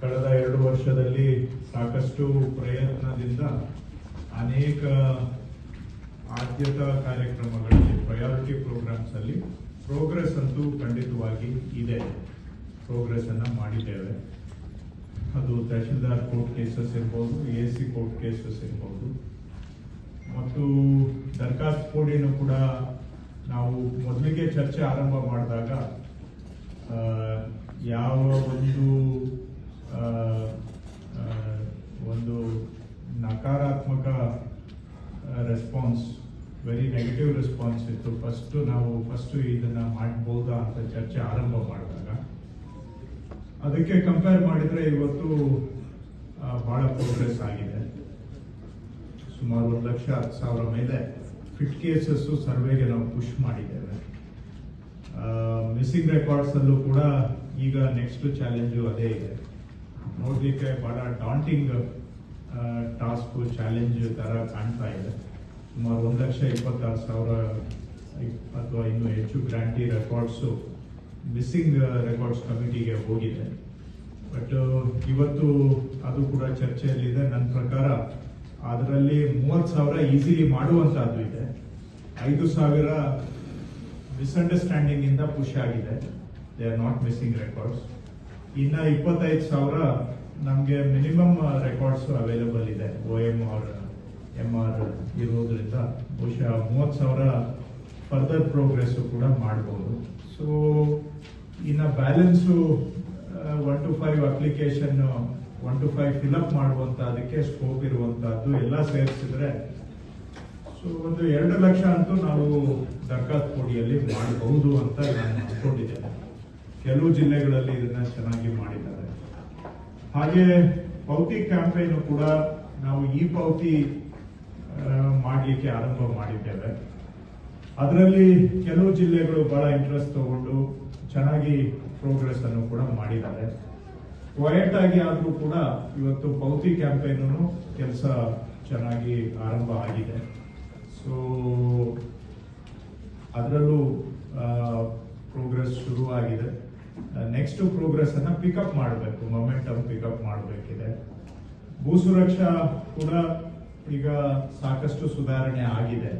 ಕಳೆದ ಎರಡು ವರ್ಷದಲ್ಲಿ ಸಾಕಷ್ಟು ಪ್ರಯತ್ನದಿಂದ ಅನೇಕ ಆದ್ಯತಾ ಕಾರ್ಯಕ್ರಮಗಳಲ್ಲಿ ಪ್ರಯಾರಿಟಿ ಪ್ರೋಗ್ರಾಮ್ಸ್ ಅಲ್ಲಿ ಪ್ರೋಗ್ರೆಸ್ ಅಂತೂ ಖಂಡಿತವಾಗಿ ಇದೆ. ಪ್ರೋಗ್ರೆಸ್ ಅನ್ನ ಮಾಡಿದ್ದೇವೆ. ಅದು ತಹಶೀಲ್ದಾರ್ ಕೋರ್ಟ್ ಕೇಸಸ್ ಇರ್ಬೋದು ಎ ಸಿ ಕೋರ್ಟ್ ಕೇಸಸ್ ಇರ್ಬೋದು. ಮತ್ತು ದರ್ಖಾಸ್ತ್ ಕೋಡಿನೂ ಕೂಡ ನಾವು ಮೊದಲಿಗೆ ಚರ್ಚೆ ಆರಂಭ ಮಾಡಿದಾಗ ಯಾವ ಒಂದು ಒಂದು ನಕಾರಾತ್ಮಕ ರೆಸ್ಪಾನ್ಸ್ ವೆರಿ ನೆಗೆಟಿವ್ ರೆಸ್ಪಾನ್ಸ್ ಇತ್ತು. ಫಸ್ಟ್ ನಾವು ಫಸ್ಟ್ ಇದನ್ನ ಮಾಡ್ಬೋದಾ ಅಂತ ಚರ್ಚೆ ಆರಂಭ ಮಾಡಿದಾಗ, ಅದಕ್ಕೆ ಕಂಪೇರ್ ಮಾಡಿದ್ರೆ ಇವತ್ತು ಭಾಳ ಪ್ರೋಗ್ರೆಸ್ ಆಗಿದೆ. ಸುಮಾರು ಒಂದು ಲಕ್ಷ ಹತ್ತು ಸಾವಿರ ಮೇಲೆ ಫಿಟ್ ಕೇಸಸ್ ಸರ್ವೆಗೆ ನಾವು ಪುಷ್ ಮಾಡಿದ್ದೇವೆ. ಮಿಸ್ಸಿಂಗ್ ರೆಕಾರ್ಡ್ಸ್ ಅಲ್ಲೂ ಕೂಡ ಈಗ ನೆಕ್ಸ್ಟ್ ಚಾಲೆಂಜು ಅದೇ ಇದೆ. ನೋಡ್ಲಿಕ್ಕೆ ಬಹಳ ಡಾಂಟಿಂಗ್ ಟಾಸ್ಕ್ ಚಾಲೆಂಜ್ ತರ ಕಾಣ್ತಾ ಇದೆ. ಸುಮಾರು ಒಂದು ಲಕ್ಷ ಇಪ್ಪತ್ತಾರು ಸಾವಿರ, ಅಥವಾ ಇನ್ನೂ ಹೆಚ್ಚು ಗ್ರಾಂಟಿ ರೆಕಾರ್ಡ್ಸು ಮಿಸ್ಸಿಂಗ್ ರೆಕಾರ್ಡ್ಸ್ ಕಮಿಟಿಗೆ ಹೋಗಿದೆ. ಬಟ್ ಇವತ್ತು ಅದು ಕೂಡ ಚರ್ಚೆಯಲ್ಲಿದೆ. ನನ್ನ ಪ್ರಕಾರ ಅದರಲ್ಲಿ ಮೂವತ್ತು ಸಾವಿರ ಈಸಿಲಿ ಮಾಡುವಂತಹದ್ದು ಇದೆ. ಐದು ಸಾವಿರ ಮಿಸ್ಅಂಡರ್ಸ್ಟ್ಯಾಂಡಿಂಗ್ ಇಂದ ಪುಷ್ ಆಗಿದೆ. They are not missing records ಇನ್ನು ಇಪ್ಪತ್ತೈದು ಸಾವಿರ ನಮಗೆ ಮಿನಿಮಮ್ ರೆಕಾರ್ಡ್ಸ್ ಅವೈಲೇಬಲ್ ಇದೆ. O M R M R ಇರೋದ್ರಿಂದ ಬಹುಶಃ ಮೂವತ್ತು ಸಾವಿರ ಫರ್ದರ್ ಪ್ರೋಗ್ರೆಸ್ ಕೂಡ ಮಾಡ್ಬೋದು. ಸೊ ಇನ್ನು balance one two five application one two five fill up ಮಾಡುವಂಥ ಅದಕ್ಕೆ ಸ್ಕೋಪ್ ಇರುವಂಥದ್ದು ಎಲ್ಲ ಸೇರಿಸಿದ್ರೆ ಒಂದು ಎರಡು ಲಕ್ಷ ಅಂತೂ ನಾವು ದರ್ಖಾಸ್ತು ಕೋಡಿಯಲ್ಲಿ ಮಾಡಬಹುದು ಅಂತ ನಾನು ಅನ್ಕೊಂಡಿದ್ದೇನೆ ಕೆಲವು ಜಿಲ್ಲೆಗಳಲ್ಲಿ ಇದನ್ನ ಚೆನ್ನಾಗಿ ಮಾಡಿದ್ದಾರೆ. ಹಾಗೆ ಪೌತಿ ಕ್ಯಾಂಪೇನ್ ಕೂಡ ನಾವು ಈ ಪೌತಿ ಮಾಡಲಿಕ್ಕೆ ಆರಂಭ ಮಾಡಿದ್ದೇವೆ. ಅದರಲ್ಲಿ ಕೆಲವು ಜಿಲ್ಲೆಗಳು ಬಹಳ ಇಂಟ್ರೆಸ್ಟ್ ತಗೊಂಡು ಚೆನ್ನಾಗಿ ಪ್ರೋಗ್ರೆಸ್ ಅನ್ನು ಕೂಡ ಮಾಡಿದ್ದಾರೆ. ಕ್ವಯಟ್ ಆಗಿ ಆದರೂ ಕೂಡ ಇವತ್ತು ಪೌತಿ ಕ್ಯಾಂಪೇನ್ ಕೆಲಸ ಚೆನ್ನಾಗಿ ಆರಂಭ ಆಗಿದೆ. ಸೊ ಅದರಲ್ಲೂ ಪ್ರೋಗ್ರೆಸ್ ಶುರುವಾಗಿದೆ. ನೆಕ್ಸ್ಟ್ ಪ್ರೋಗ್ರೆಸ್ ಅನ್ನ ಪಿಕಪ್ ಮಾಡಬೇಕು. ಮೊಮೆಂಟಮ್ ಪಿಕಪ್ ಮಾಡಬೇಕಿದೆ. ಭೂ ಸುರಕ್ಷಾ ಕೂಡ ಈಗ ಸಾಕಷ್ಟು ಸುಧಾರಣೆ ಆಗಿದೆ.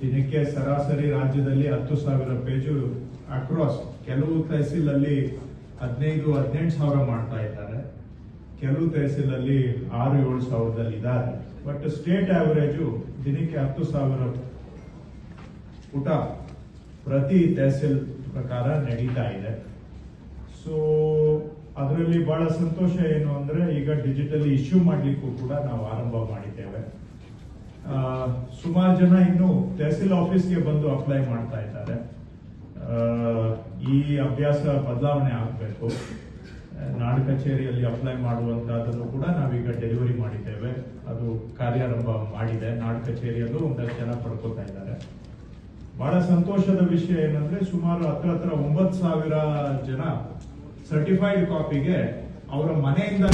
ದಿನಕ್ಕೆ ಸರಾಸರಿ ರಾಜ್ಯದಲ್ಲಿ ಹತ್ತು ಸಾವಿರ ಪೇಜು ಅಕ್ರಾಸ್ ಕೆಲವು ತಹಸೀಲ್ ಅಲ್ಲಿ ಹದಿನೈದು, ಹದಿನೆಂಟು ಸಾವಿರ ಮಾಡ್ತಾ ಇದ್ದಾರೆ. ಕೆಲವು ತಹಸೀಲಲ್ಲಿ ಆರು ಏಳು ಸಾವಿರದಲ್ಲಿ ಇದ್ದಾರೆ ಬಟ್ ಸ್ಟೇಟ್ ಆವರೇಜು ದಿನಕ್ಕೆ ಹತ್ತು ಸಾವಿರ ಪುಟ ಪ್ರತಿ ತಹಸೀಲ್ ಪ್ರಕಾರ ನಡೀತಾ ಇದೆ. ಸೊ ಅದರಲ್ಲಿ ಬಹಳ ಸಂತೋಷ ಏನು ಅಂದ್ರೆ ಈಗ ಡಿಜಿಟಲಿ ಇಶ್ಯೂ ಮಾಡಲಿಕ್ಕೂ ಕೂಡ ನಾವು ಆರಂಭ ಮಾಡಿದ್ದೇವೆ. ಸುಮಾರು ಜನ ಇನ್ನು ತಹಸೀಲ್ ಆಫೀಸ್ಗೆ ಬಂದು ಅಪ್ಲೈ ಮಾಡ್ತಾ ಇದ್ದಾರೆ. ಈ ಅಭ್ಯಾಸ ಬದಲಾವಣೆ ಆಗಬೇಕು. ನಾಡು ಕಚೇರಿಯಲ್ಲಿ ಅಪ್ಲೈ ಮಾಡುವಂತಹದನ್ನು ಕೂಡ ನಾವೀಗ ಡೆಲಿವರಿ ಮಾಡಿದ್ದೇವೆ. ಅದು ಕಾರ್ಯಾರಂಭ ಮಾಡಿದೆ. ನಾಡು ಕಚೇರಿಯಲ್ಲೂ ಒಂದಷ್ಟು ಜನ ಪಡ್ಕೊತಾ ಇದ್ದಾರೆ. ಬಹಳ ಸಂತೋಷದ ವಿಷಯ ಏನಂದ್ರೆ ಸುಮಾರು ಹತ್ರ ಹತ್ರ ಒಂಬತ್ತು ಸಾವಿರ ಜನ ಸರ್ಟಿಫೈಡ್ ಕಾಪಿಗೆ ಅವರ ಮನೆಯಿಂದ